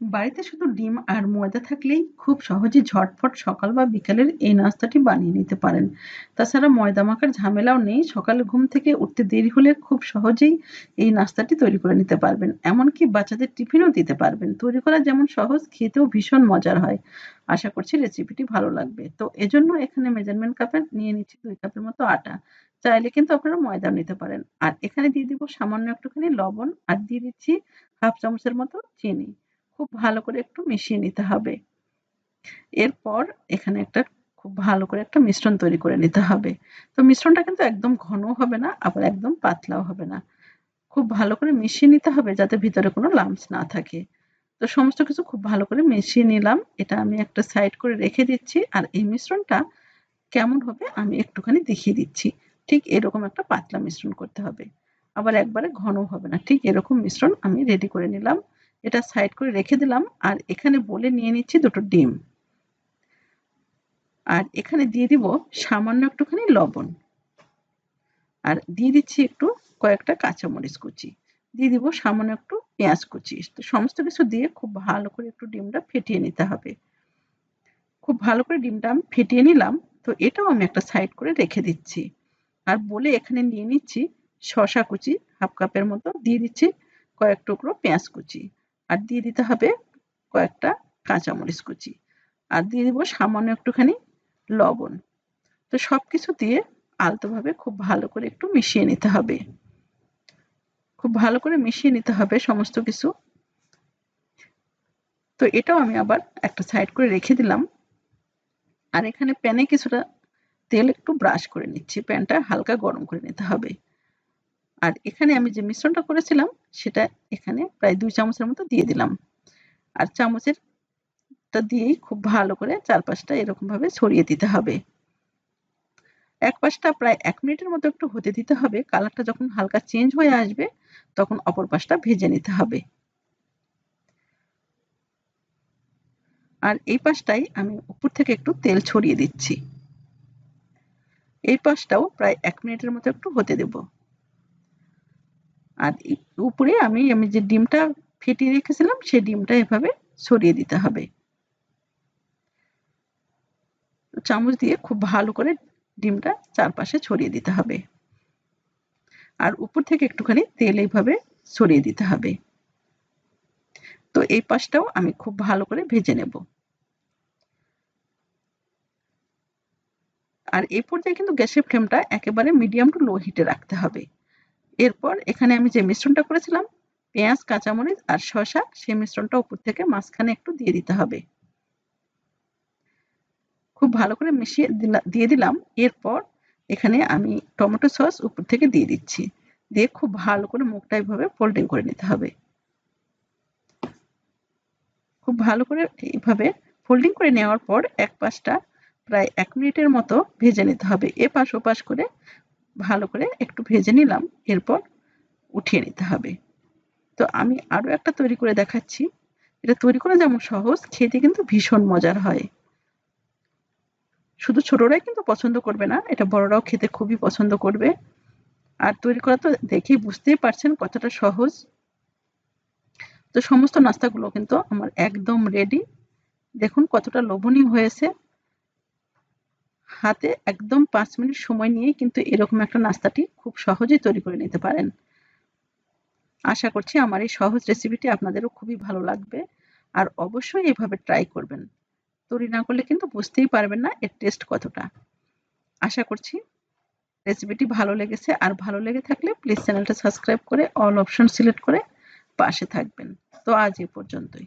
বাড়িতে শুধু ডিম আর ময়দা থাকলেই খুব সহজে ঝটফট সকাল বা বিকালের এই নাস্তাটি বানিয়ে নিতে পারেন। তাছাড়া ময়দা মাখার ঝামেলাও নেই, সকালে ঘুম থেকে উঠতে দেরি হলে খুব সহজেই এই নাস্তাটি তৈরি করে নিতে পারবেন। এমনকি বাচ্চাদের টিফিনও দিতে পারবেন। তৈরি করা যেমন সহজ, খেতেও ভীষণ মজার হয়। আশা করছি রেসিপিটি ভালো লাগবে। তো এজন্য এখানে মেজারমেন্ট কাপের, নিয়ে নিচ্ছি দুই কাপের মতো আটা। চাইলে কিন্তু আপনারা ময়দা নিতে পারেন। আর এখানে দিয়ে দিব সামান্য একটুখানি লবণ আর দিয়ে দিচ্ছি হাফ চামচের মতো চিনি। খুব ভালো করে একটু মিশিয়ে নিতে হবে। এরপর এখানে একটা খুব ভালো করে একটা মিশ্রণ তৈরি করে নিতে হবে। তো মিশ্রণটা কিন্তু একদম ঘন হবে না, আবার একদম পাতলাও হবে না। খুব ভালো করে মিশিয়ে নিতে হবে যাতে ভিতরে কোনো লাম্পস না থাকে। তো সমস্ত কিছু খুব ভালো করে মিশিয়ে নিলাম। এটা আমি একটা সাইড করে রেখে দিচ্ছি আর এই মিশ্রণটা কেমন হবে আমি একটুখানি দেখিয়ে দিচ্ছি। ঠিক এরকম একটা পাতলা মিশ্রণ করতে হবে। আবার একবারে ঘন হবে না। ঠিক এরকম মিশ্রণ আমি রেডি করে নিলাম। এটা সাইড করে রেখে দিলাম, আর এখানে বলে নিয়ে নিচ্ছি দুটো ডিম। আর এখানে দিয়ে দিব সামান্য একটুখানি লবণ। আর দিয়ে দিচ্ছি একটু কয়েকটা কাঁচামরিচ কুচি। দিয়ে দিব সামান্য একটু পেঁয়াজ কুচি। তো সমস্ত কিছু দিয়ে খুব ভালো করে একটু ডিমটা ফেটিয়ে নিতে হবে। খুব ভালো করে ডিমটা আমি ফেটিয়ে নিলাম, তো এটাও আমি একটা সাইড করে রেখে দিচ্ছি। আর বলে এখানে নিয়ে নিচ্ছি শশা কুচি, হাফ কাপের মতো। দিয়ে দিচ্ছি কয়েক টুকরো পেঁয়াজ কুচি। আর দিয়ে দিতে হবে কয়েকটা কাঁচামরিচ কুচি। আর দিয়ে দিব সামান্য একটুখানি লবণ। তো সব কিছু দিয়ে আলতোভাবে খুব ভালো করে একটু মিশিয়ে নিতে হবে। খুব ভালো করে মিশিয়ে নিতে হবে সমস্ত কিছু। তো এটাও আমি আবার একটা সাইড করে রেখে দিলাম। আর এখানে প্যানে কিছুটা তেল একটু ব্রাশ করে নিচ্ছি। প্যানটা হালকা গরম করে নিতে হবে। আর এখানে আমি যে মিশ্রণটা করেছিলাম, সেটা এখানে প্রায় দুই চামচের মতো দিয়ে দিলাম। আর চামচের টা দিয়েই খুব ভালো করে চারপাশটা এরকম ভাবে ছড়িয়ে দিতে হবে। এক পাশটা প্রায় এক মিনিটের মতো একটু হতে দিতে হবে। কালারটা যখন হালকা চেঞ্জ হয়ে আসবে, তখন অপর পাশটা ভেজে নিতে হবে। আর এই পাশটাই আমি উপর থেকে একটু তেল ছড়িয়ে দিচ্ছি। এই পাশটাও প্রায় এক মিনিটের মতো একটু হতে দেব। আর উপরে আমি আমি যে ডিমটা ফেটিয়ে রেখেছিলাম, সেই ডিমটা এভাবে ছড়িয়ে দিতে হবে। চামচ দিয়ে খুব ভালো করে ডিমটা চারপাশে ছড়িয়ে দিতে হবে। আর উপর থেকে একটুখানি তেল এইভাবে ছড়িয়ে দিতে হবে। তো এই পাশটাও আমি খুব ভালো করে ভেজে নেব। আর এই পর্যায়ে কিন্তু গ্যাসের ফ্লেমটা একেবারে মিডিয়াম টু লো হিটে রাখতে হবে। এরপর এখানে আমি যে মিশ্রণটা করেছিলাম, পেঁয়াজ, কাঁচামরিচ আর শসা, সেই মিশ্রণটা উপর থেকে মাঝখানে একটু দিয়ে দিতে হবে। খুব ভালো করে মিশিয়ে দিয়ে দিলাম। এরপর এখানে আমি টমেটো সস উপর থেকে দিয়ে দিচ্ছি। দিয়ে খুব ভালো করে মুখটা এইভাবে ফোল্ডিং করে নিতে হবে। খুব ভালো করে এইভাবে ফোল্ডিং করে নেওয়ার পর এক পাশটা প্রায় এক মিনিটের মতো ভেজে নিতে হবে। এ পাশ ওপাশ করে ভালো করে একটু ভেজে নিলাম, এরপর উঠিয়ে নিতে হবে। তো আমি আরও একটা তৈরি করে দেখাচ্ছি। এটা তৈরি করা যেমন সহজ, খেতে কিন্তু ভীষণ মজার হয়। শুধু ছোটরাই কিন্তু পছন্দ করবে না, এটা বড়রাও খেতে খুবই পছন্দ করবে। আর তৈরি করা তো দেখেই বুঝতেই পারছেন কতটা সহজ। তো সমস্ত নাস্তাগুলো কিন্তু আমার একদম রেডি দেখুন কতটা লোভনীয় হয়েছে। হাতে একদম পাঁচ মিনিট সময় নিয়ে কিন্তু এরকম একটা নাস্তাটি খুব সহজেই তৈরি করে নিতে পারেন। আশা করছি আমার এই সহজ রেসিপিটি আপনাদেরও খুবই ভালো লাগবে আর অবশ্যই এভাবে ট্রাই করবেন। তৈরি না করলে কিন্তু বুঝতেই পারবেন না এর টেস্ট কতটা। আশা করছি রেসিপিটি ভালো লেগেছে আর ভালো লেগে থাকলে প্লিজ চ্যানেলটা সাবস্ক্রাইব করে অল অপশন সিলেক্ট করে পাশে থাকবেন। তো আজ এ পর্যন্তই।